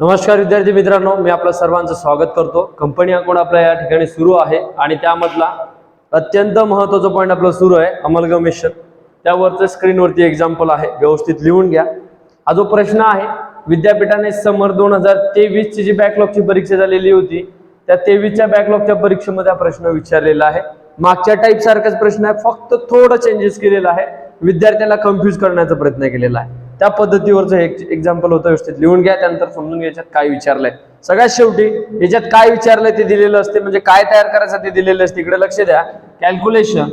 नमस्कार विद्यार्थी मित्रांनो मी आपलं सर्वांचं स्वागत करतो. कंपनी अकाउंट आपल्या या ठिकाणी सुरू आहे आणि त्यामधला अत्यंत महत्त्वाचा पॉईंट आपला सुरू आहे अमलगमेशन. त्यावरचं स्क्रीनवरती एक्झाम्पल आहे व्यवस्थित लिहून घ्या. हा जो प्रश्न आहे विद्यापीठाने समर दोन हजार तेवीसची जी बॅकलॉगची परीक्षा झालेली होती त्या तेवीसच्या बॅकलॉगच्या परीक्षेमध्ये हा प्रश्न विचारलेला आहे. मागच्या टाईप सारखाच प्रश्न आहे फक्त थोडं चेंजेस केलेला आहे. विद्यार्थ्याला कन्फ्यूज करण्याचा प्रयत्न केलेला आहे. त्या पद्धतीवरचं एक एक्झाम्पल होतं व्यवस्थित. लिहून घ्या त्यानंतर समजून घ्या याच्यात काय विचारलंय. सगळ्यात शेवटी याच्यात काय विचारलंय ते दिलेलं असते म्हणजे काय तयार करायचं ते दिलेलं असते. इकडे लक्ष द्या. Calculation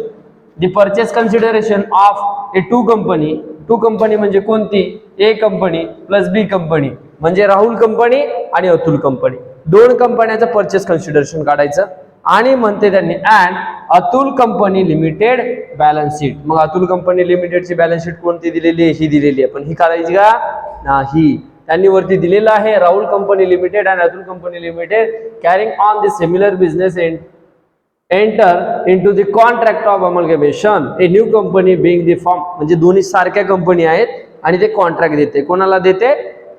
the purchase consideration of a two company two company म्हणजे कोणती? A company plus B company म्हणजे राहुल कंपनी आणि अतुल कंपनी दोन कंपन्याचं परचेस कन्सिडरेशन काढायचं. आणि म्हणते त्यांनी and Atul company limited balance sheet. मग अतुल कंपनी लिमिटेडची बॅलन्स शीट कोणती दिलेली आहे? ही दिलेली आहे. पण ही काढायची का? नाही. त्यांनी वरती दिलेलं आहे Rahul company limited and Atul company limited carrying on the similar business enter into the contract of amalgamation a new company being the form म्हणजे दोन्ही सारख्या कंपनी आहेत आणि ते कॉन्ट्रॅक्ट देते. कोणाला देते?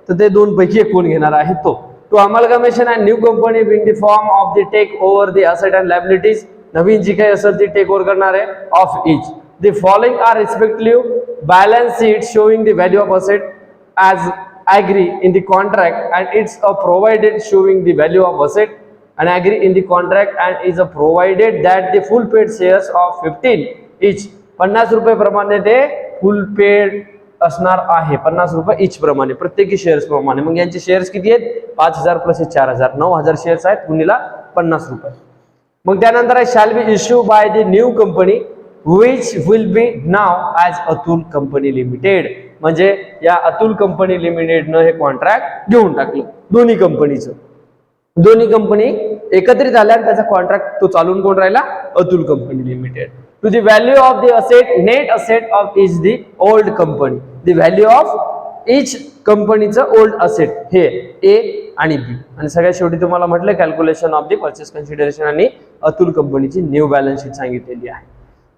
तर ते दोन पैकी एक कोण घेणार आहे तो. To amalgamation and new company being the form of the take over the asset and liabilities नवीन जी काही असेल ती टेक ओव्हर करणार आहे of each the following are respective balance sheet showing the value of asset as agree in the contract and it's a provided showing the value of asset and agree in the contract and is a provided that the full paid shares of 15 each पन्नास रुपये प्रमाणे ते फुल paid असणार आहे. पन्नास रुपये इच प्रमाणे प्रत्येकी शेअर्स प्रमाणे. मग यांचे शेअर्स किती आहेत? पाच हजार प्लस चार हजार. नऊ हजार शेअर्स आहेत कुणीला पन्नास रुपये. मग त्यानंतर आहे shall be issue by the new company which will be now as Atul company limited म्हणजे या अतुल कंपनी लिमिटेडनं हे कॉन्ट्रॅक्ट घेऊन टाकलं. दोन्ही कंपनीचं दोन्ही कंपनी एकत्रित आल्या त्याचा कॉन्ट्रॅक्ट तो चालून कोण राहिला? Atul company limited to the value of the asset net asset of is the old company the value of each कंपनीचं ओल्ड असेट हे ए आणि बी आणि सगळ्यात शेवटी तुम्हाला म्हटलं calculation of the purchase consideration आणि अतुल कंपनीची न्यू बॅलन्स शीट सांगितलेली आहे.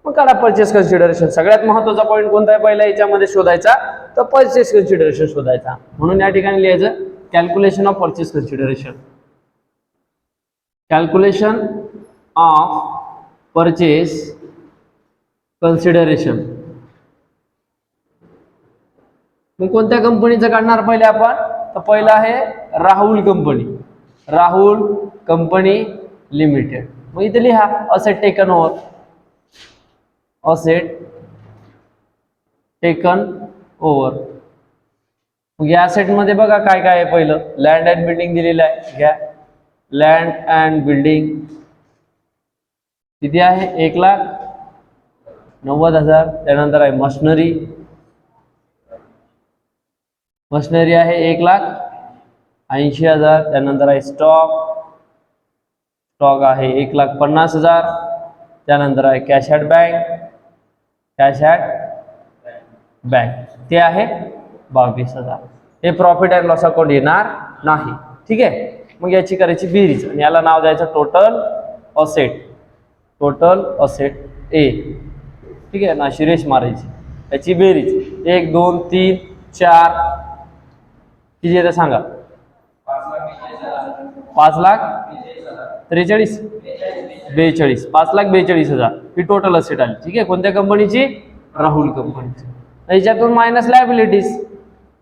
मग काढा परचेस कन्सिडरेशन सगळ्यात महत्त्वाचा पॉईंट कोणता आहे? पहिला याच्यामध्ये शोधायचा. तर परचेस कन्सिडरेशन शोधायचा. म्हणून या ठिकाणी लिहायचं calculation of purchase consideration calculation of purchase consideration मग कोणत्या कंपनीचं काढणार पहिले आपण? तर पहिलं आहे Rahul company Rahul company limited मग इथे लिहा asset taken over asset taken over मग या मध्ये बघा काय काय आहे पहिलं. लँड अँड बिल्डिंग दिलेलं आहे. घ्या. लँड अँड बिल्डिंग किती आहे? एक लाख. नव्वद हजार. त्यानंतर आहे मशनरी. मशनरी आहे एक लाख ऐंशी हजार. त्यानंतर आहे स्टॉक. स्टॉक आहे एक लाख पन्नास हजार. त्यानंतर आहे cash at bank cash at bank ते आहे बावीस हजार. हे प्रॉफिट अँड लॉस अकाउंट येणार नाही. ठीक आहे? मग याची करायची बेरीज आणि याला नाव द्यायचं total asset total asset A ठीक आहे ना शिरेश मारायची. याची बेरीज. एक दोन तीन चार. किती येतं सांगा? पाच लाख त्रेचाळीस. बेचाळीस. पाच लाख बेचाळीस हजार. ही टोटल असेट आली. ठीक आहे कोणत्या कंपनीची राहुल कंपनीची याच्यातून मायनस लायबिलिटीज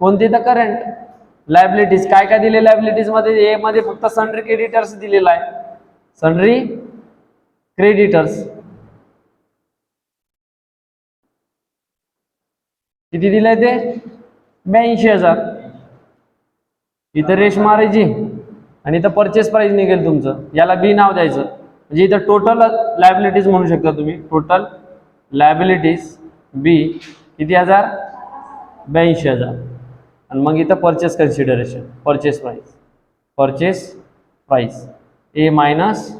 कोणती तर करंट लायबिलिटीज काय काय दिले लायबिलिटीजमध्ये? ए मध्ये फक्त सनरी क्रेडिटर्स दिलेला आहे. सनरी क्रेडिटर्स किती दिलंय ते? ब्याऐंशी हजार. इथं रेश मारायची. आणि इथं परचेस प्राईज निघेल तुमचं. याला बी नाव द्यायचं. म्हणजे इथं टोटल लायबिलिटीज म्हणू शकता तुम्ही. टोटल लायबिलिटीज बी किती हजार? ब्याऐंशी हजार. आणि मग इथं purchase consideration purchase price purchase price A minus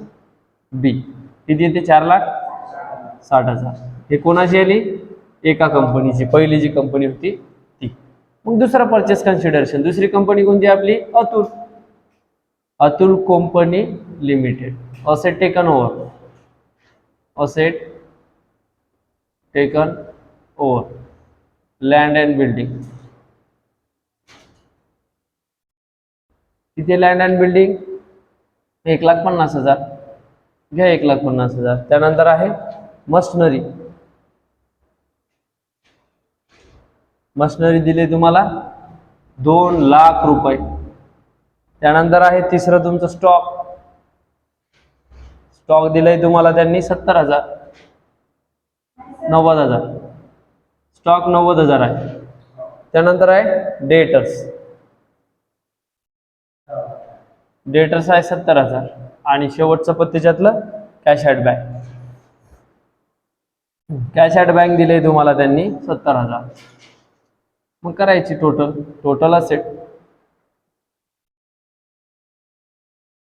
B किती येते? चार लाख साठ हजार. हे कोणाची आली? एका कंपनीची पहिली जी कंपनी होती ती. मग दुसरं परचेस कन्सिडरेशन दुसरी कंपनी कोणती आपली? Atul. Atul company limited asset taken over asset taken over land and building किती लँड अँड बिल्डिंग एक लाख पन्नास हजार. घ्या एक लाख पन्नास हजार. त्यानंतर आहे मशनरी. मशनरी दिली तुम्हाला दोन लाख रुपये. त्यानंतर आहे तिसरं तुमचं स्टॉक स्टॉक दिलंय तुम्हाला त्यांनी सत्तर हजार. नव्वद हजार. स्टॉक नव्वद हजार आहे. त्यानंतर आहे डेटर्स डेटर्स आहे सत्तर हजार. आणि शेवटचं पण cash at bank cash at bank दिले तुम्हाला त्यांनी सत्तर हजार. मग करायची टोटल टोटल असेट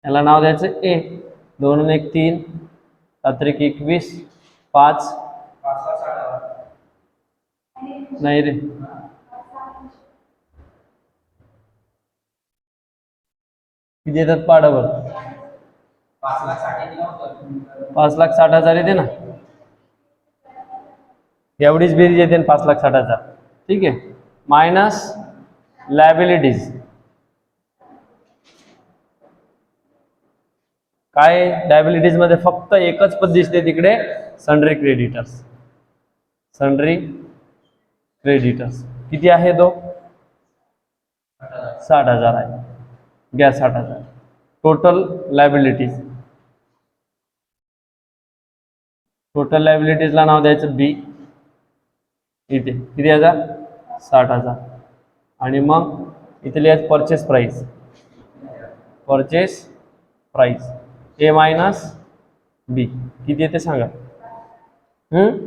याला नाव द्यायचं ए दोन एक तीन. सात्रिक एकवीस. पाच. नाही रे. किती येतात पाडावर? पाच लाख साठ हजार येते ना. एवढीच बेरीज येते पाच लाख साठ हजार. ठीक आहे. Minus liabilities. काय लायबिलिटीजमध्ये फक्त एकच पद दिसते तिकडे? सनरी क्रेडिटर्स सनरी क्रेडिटर्स किती आहे तो? साठ हजार आहे. घ्या साठ हजार. टोटल लायबिलिटीज टोटल लायबिलिटीजला नाव द्यायचं बी इथे. किती हजार? साठ हजार. आणि मग इथे लिहायचं purchase price purchase price A minus B किती येते सांगा? हम्म?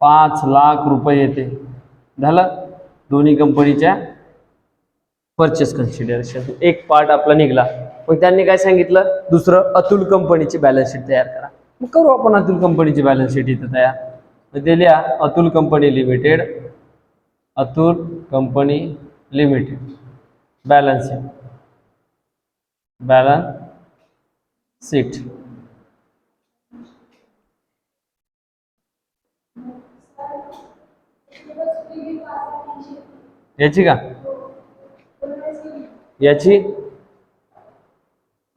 पाच लाख रुपये येते. झालं? दोन्ही कंपनीच्या परचेस कन्सिडरेशन एक पार्ट आपला निघला. मग त्यांनी काय सांगितलं? दुसरं अतुल कंपनीची बॅलन्स शीट तयार करा. मग करू आपण अतुल कंपनीची बॅलन्स शीट इथं तयार. मग ते लिहा Atul company limited Atul company limited. Balance sheet balance sheet. याची का? याची?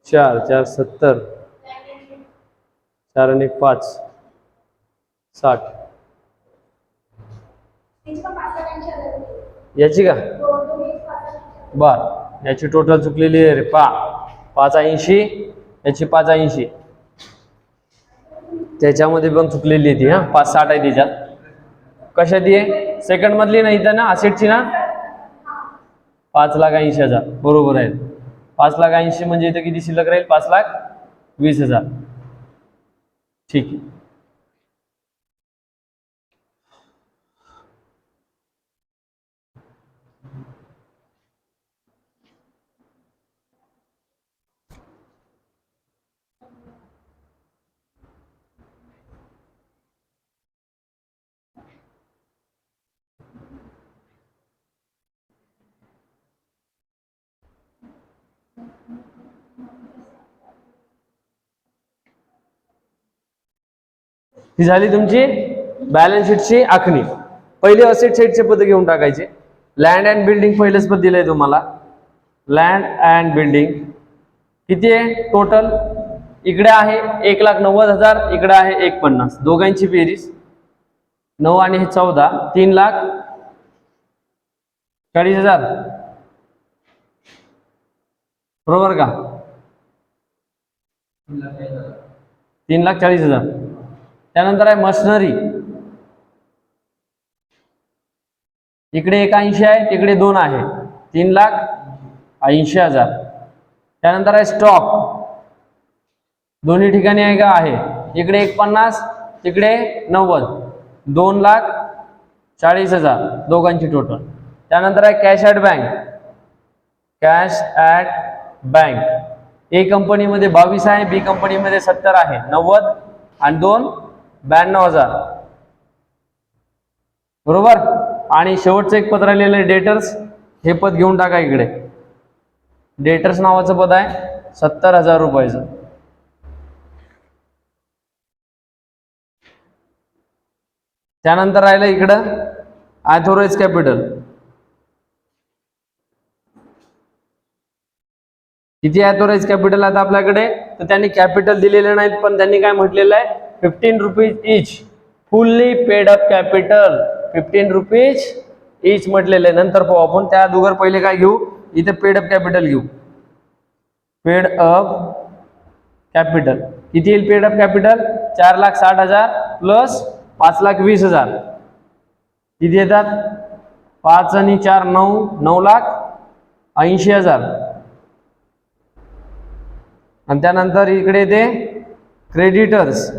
चार चार सत्तर. चार आणि पाच. साठ. याची का? बर याची टोटल चुकलेली आहे रे पा पाच ऐंशी याची पाच ऐंशी. त्याच्यामध्ये पण चुकलेली आहे ती हा. पाच साठ आहे त्याच्यात कशाची आहे? सेकंड मधली नाही इथं ना असेटची ना? पाच लाख ऐंशी हजार. बरोबर आहे. पाच लाख ऐंशी म्हणजे इथं किती शिल्लक राहील? पाच लाख वीस हजार. ठीक आहे. ही झाली तुमची बॅलन्स शीटची आखणी. पहिले असेट साईडचे पद घेऊन टाकायचे. लँड अँड बिल्डिंग पहिलेच पद दिलंय तुम्हाला. लँड अँड बिल्डिंग किती आहे? टोटल इकडे आहे एक लाख नव्वद हजार इकडे आहे एक पन्नास. दोघांची बेरीज. नऊ आणि हे चौदा. तीन लाख चाळीस हजार. बरोबर का? तीन लाख चाळीस हजार. त्यानंतर आहे मशनरी. इकडे एक ऐंशी आहे तिकडे दोन आहे. तीन लाख ऐंशी हजार. त्यानंतर आहे स्टॉक दोन्ही ठिकाणी आहे का? आहे. इकडे एक पन्नास तिकडे नव्वद. दोन लाख चाळीस हजार दोघांची टोटल त्यानंतर आहे cash at bank cash at bank A कंपनीमध्ये बावीस आहे बी कंपनीमध्ये सत्तर आहे. नव्वद आणि दोन ब्याण्णव हजार. बरोबर? आणि शेवटचं एक पत्र राहिलेलं आहे डेटर्स हे पद घेऊन टाका इकडे. डेटर्स नावाचं पद आहे. सत्तर हजार रुपयाचं. त्यानंतर राहिलं इकडं. ॲथोराइज कॅपिटल किती ॲथोराईज कॅपिटल आता आपल्याकडे? तर त्यांनी कॅपिटल दिलेले नाहीत पण त्यांनी काय म्हटलेलं आहे? Fifteen rupees each fully paid up capital fifteen rupees each म्हटलेलं आहे. नंतर पाहू आपण. त्या अगोदर पहिले काय घेऊ? इथे पेड अप कॅपिटल घेऊ. पेड अप कॅपिटल किती येईल पेड अप कॅपिटल चार लाख साठ हजार प्लस पाच लाख वीस हजार. किती येतात? पाच आणि चार नऊ. नऊ लाख ऐंशी हजार. आणि त्यानंतर इकडे ते क्रेडिटर्स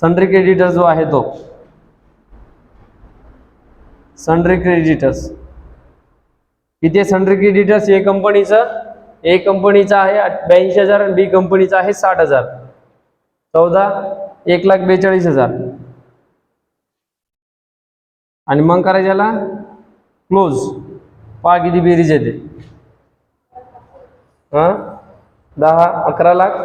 सन्ड्री क्रेडिटर जो आहे तो. सन्ड्री क्रेडिटर्स इथे सन्ड्री क्रेडिटर्स ए कंपनीचं ए कंपनीचं आहे ब्याऐंशी हजार आणि बी कंपनीचं आहे साठ हजार. चौदा एक लाख बेचाळीस हजार. आणि मग करायचं याला क्लोज पहा किती बेरीज येते. हा? दहा अकरा लाख?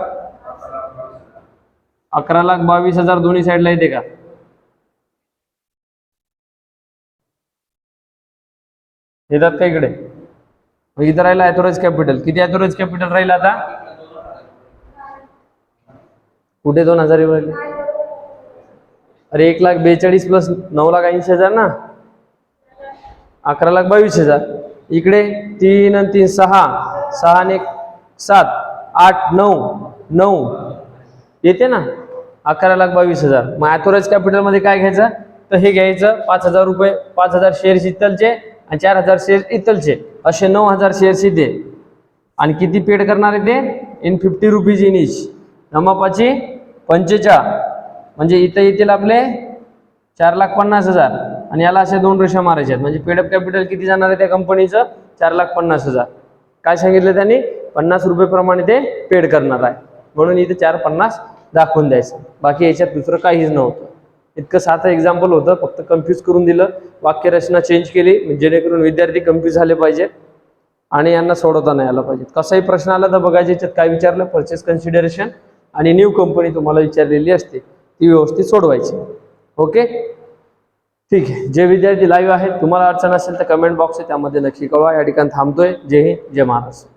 अकरा लाख बावीस हजार दोन्ही साईडला येते का? येतात का इकडे? इथं राहिला ॲथोराइज कॅपिटल किती ॲथोराइज कॅपिटल राहील आता? कुठे दोन हजार राहिले अरे एक लाख बेचाळीस प्लस नऊ लाख ऐंशी हजार ना? अकरा लाख बावीस हजार. इकडे तीन आणि तीन सहा. सहा आणि एक सात. आठ नऊ नऊ. येते ना? अकरा लाख बावीस हजार. मग ॲथोराइज कॅपिटलमध्ये काय घ्यायचं? तर हे घ्यायचं पाच हजार रुपये पाच हजार शेअर्स इथलचे आणि चार हजार शेअर्स इथलचे असे नऊ हजार शेअर्स इथे. आणि किती पेड करणार आहे ते? In fifty rupees in each नमापाची पंचेचाळ. म्हणजे इथं येतील आपले चार लाख पन्नास हजार. आणि याला असे दोन रेषा मारायच्या आहेत. म्हणजे पेडअप कॅपिटल किती जाणार आहे त्या कंपनीचं चार लाख पन्नास हजार. काय सांगितलं त्यांनी? पन्नास रुपयेप्रमाणे ते पेड करणार आहे. म्हणून इथे चार पन्नास दाखवून द्यायचं. बाकी याच्यात दुसरं काहीच नव्हतं. इतकं साधं एक्झाम्पल होतं फक्त कन्फ्यूज करून दिलं वाक्यरचना चेंज केली जेणेकरून विद्यार्थी कन्फ्यूज झाले पाहिजेत आणि यांना सोडवता नाही आलं पाहिजे. कसाही प्रश्न आला तर बघायचे याच्यात काय विचारलं परचेस कन्सिडरेशन आणि न्यू कंपनी तुम्हाला विचारलेली असते ती व्यवस्थित सोडवायची. ओके ठीक आहे. जे विद्यार्थी लाईव्ह आहेत तुम्हाला अडचण असेल तर कमेंट बॉक्स आहे त्यामध्ये नक्की कळवा. या ठिकाणी थांबतोय. जय हिंद जय महाराष्ट्र.